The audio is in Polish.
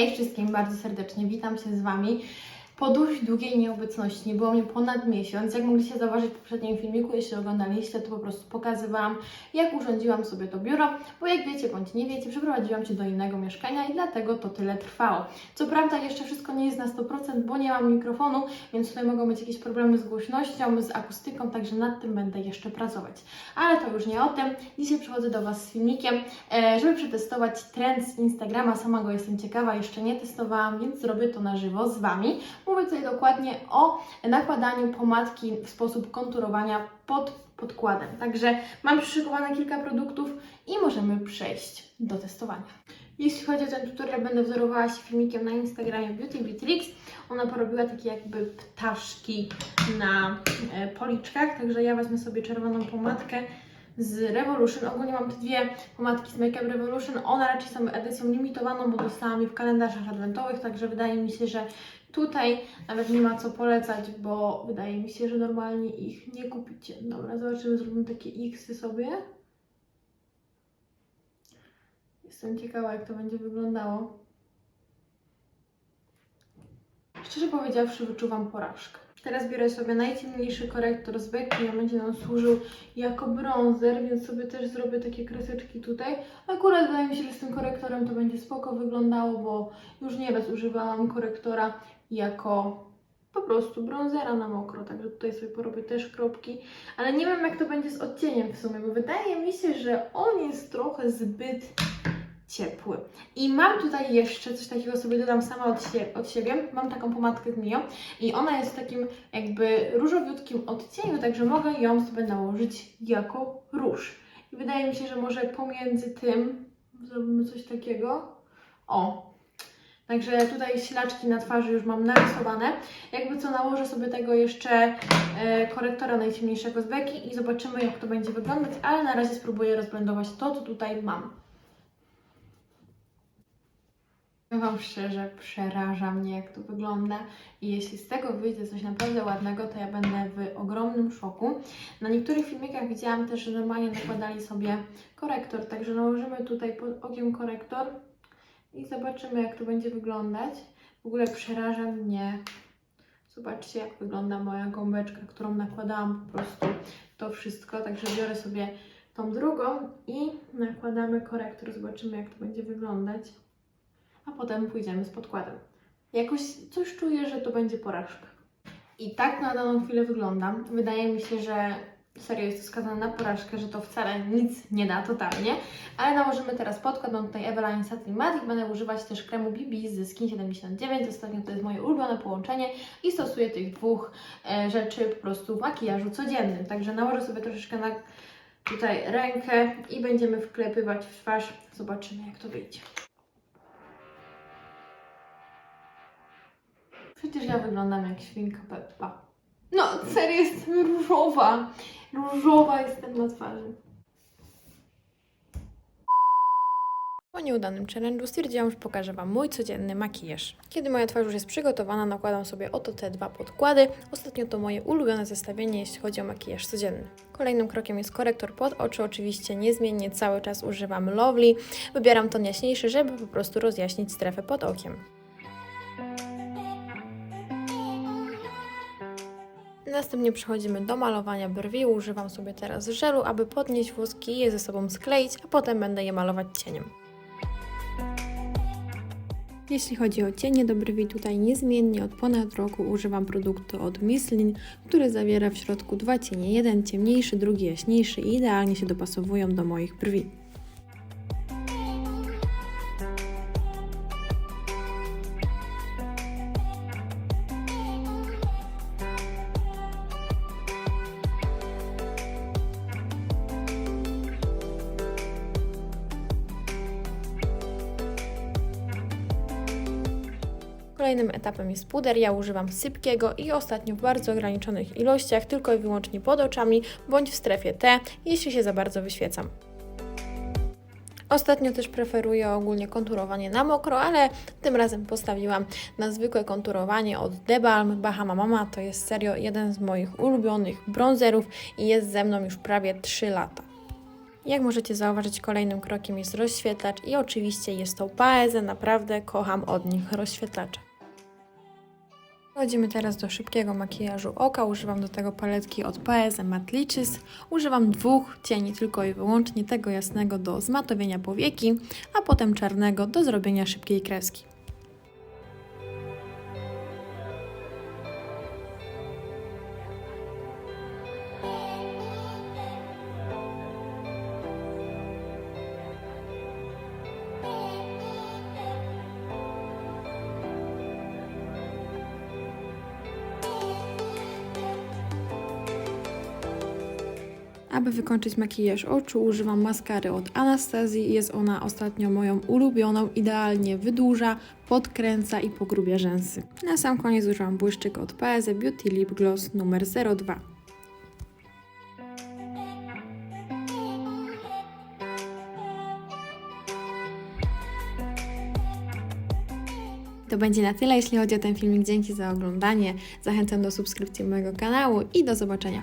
Hej wszystkim, bardzo serdecznie witam się z Wami. Po dość długiej nieobecności, nie było mnie ponad miesiąc. Jak mogliście zauważyć w poprzednim filmiku, jeśli oglądaliście, to po prostu pokazywałam, jak urządziłam sobie to biuro, bo jak wiecie bądź nie wiecie, przeprowadziłam się do innego mieszkania i dlatego to tyle trwało. Co prawda jeszcze wszystko nie jest na 100%, bo nie mam mikrofonu, więc tutaj mogą być jakieś problemy z głośnością, z akustyką, także nad tym będę jeszcze pracować. Ale to już nie o tym. Dzisiaj przychodzę do Was z filmikiem, e, żeby przetestować trend z Instagrama. Sama go jestem ciekawa, jeszcze nie testowałam, więc zrobię to na żywo z Wami. Mówię tutaj dokładnie o nakładaniu pomadki w sposób konturowania pod podkładem. Także mam przyszykowane kilka produktów i możemy przejść do testowania. Jeśli chodzi o ten tutorial, będę wzorowała się filmikiem na Instagramie Beauty Beatrix. Ona porobiła takie jakby ptaszki na e, policzkach, także ja wezmę sobie czerwoną pomadkę z Revolution. Ogólnie mam te dwie pomadki z Make Up Revolution. One raczej są edycją limitowaną, bo dostałam je w kalendarzach adwentowych, także wydaje mi się, że tutaj nawet nie ma co polecać, bo wydaje mi się, że normalnie ich nie kupicie. Dobra, zobaczymy, zrobimy takie X sobie. Jestem ciekawa, jak to będzie wyglądało. Szczerze powiedziawszy, wyczuwam porażkę. Teraz biorę sobie najciemniejszy korektor z Becki, on będzie nam służył jako bronzer, więc sobie też zrobię takie kreseczki tutaj. Akurat wydaje mi się, że z tym korektorem to będzie spoko wyglądało, bo już nieraz używałam korektora jako po prostu bronzera na mokro, także tutaj sobie porobię też kropki, ale nie wiem jak to będzie z odcieniem w sumie, bo wydaje mi się, że on jest trochę zbyt ciepły. I mam tutaj jeszcze coś takiego sobie dodam sama od, sie od siebie. Mam taką pomadkę z Mio i ona jest w takim jakby różowiutkim odcieniu, także mogę ją sobie nałożyć jako róż. I wydaje mi się, że może pomiędzy tym zrobimy coś takiego. O! Także tutaj ślaczki na twarzy już mam narysowane. Jakby co nałożę sobie tego jeszcze e, korektora najciemniejszego z beki i zobaczymy jak to będzie wyglądać, ale na razie spróbuję rozblendować to, co tutaj mam. Wam szczerze, przeraża mnie, jak to wygląda. I jeśli z tego wyjdzie coś naprawdę ładnego, to ja będę w ogromnym szoku. Na niektórych filmikach widziałam też, że normalnie nakładali sobie korektor, także nałożymy tutaj pod okiem korektor i zobaczymy, jak to będzie wyglądać. W ogóle przeraża mnie. Zobaczcie, jak wygląda moja gąbeczka, którą nakładałam po prostu to wszystko. Także biorę sobie tą drugą i nakładamy korektor. Zobaczymy, jak to będzie wyglądać a potem pójdziemy z podkładem. Jakoś coś czuję, że to będzie porażka. I tak na daną chwilę wyglądam. Wydaje mi się, że serio jest to skazane na porażkę, że to wcale nic nie da totalnie. Ale nałożymy teraz podkład. Mam tutaj Eveline Satin Matte i będę używać też kremu BB z Skin 79. Ostatnio to jest moje ulubione połączenie i stosuję tych dwóch e, rzeczy po prostu w makijażu codziennym. Także nałożę sobie troszeczkę na tutaj rękę i będziemy wklepywać w twarz. Zobaczymy jak to wyjdzie. Przecież ja wyglądam jak świnka Peppa. No, serio jestem różowa. Różowa jestem na twarzy. Po nieudanym challenge'u stwierdziłam, że pokażę Wam mój codzienny makijaż. Kiedy moja twarz już jest przygotowana, nakładam sobie oto te dwa podkłady. Ostatnio to moje ulubione zestawienie, jeśli chodzi o makijaż codzienny. Kolejnym krokiem jest korektor pod oczy. Oczywiście niezmiennie cały czas używam Lovely. Wybieram ton jaśniejszy, żeby po prostu rozjaśnić strefę pod okiem. Następnie przechodzimy do malowania brwi. Używam sobie teraz żelu, aby podnieść włoski i je ze sobą skleić, a potem będę je malować cieniem. Jeśli chodzi o cienie do brwi, tutaj niezmiennie od ponad roku używam produktu od Misslin, który zawiera w środku dwa cienie, jeden ciemniejszy, drugi jaśniejszy i idealnie się dopasowują do moich brwi. Kolejnym etapem jest puder. Ja używam sypkiego i ostatnio w bardzo ograniczonych ilościach, tylko i wyłącznie pod oczami bądź w strefie T, jeśli się za bardzo wyświecam. Ostatnio też preferuję ogólnie konturowanie na mokro, ale tym razem postawiłam na zwykłe konturowanie od The Balm Bahama Mama. To jest serio jeden z moich ulubionych bronzerów i jest ze mną już prawie 3 lata. Jak możecie zauważyć, kolejnym krokiem jest rozświetlacz i oczywiście jest to Paeze, naprawdę kocham od nich rozświetlacze. Przechodzimy teraz do szybkiego makijażu oka. Używam do tego paletki od Paese Matte. Używam dwóch cieni tylko i wyłącznie, tego jasnego do zmatowienia powieki, a potem czarnego do zrobienia szybkiej kreski. Aby wykończyć makijaż oczu, używam maskary od Anastazji. Jest ona ostatnio moją ulubioną. Idealnie wydłuża, podkręca i pogrubia rzęsy. Na sam koniec używam błyszczyk od Paese Beauty Lip Gloss numer 02. To będzie na tyle, jeśli chodzi o ten filmik. Dzięki za oglądanie. Zachęcam do subskrypcji mojego kanału i do zobaczenia.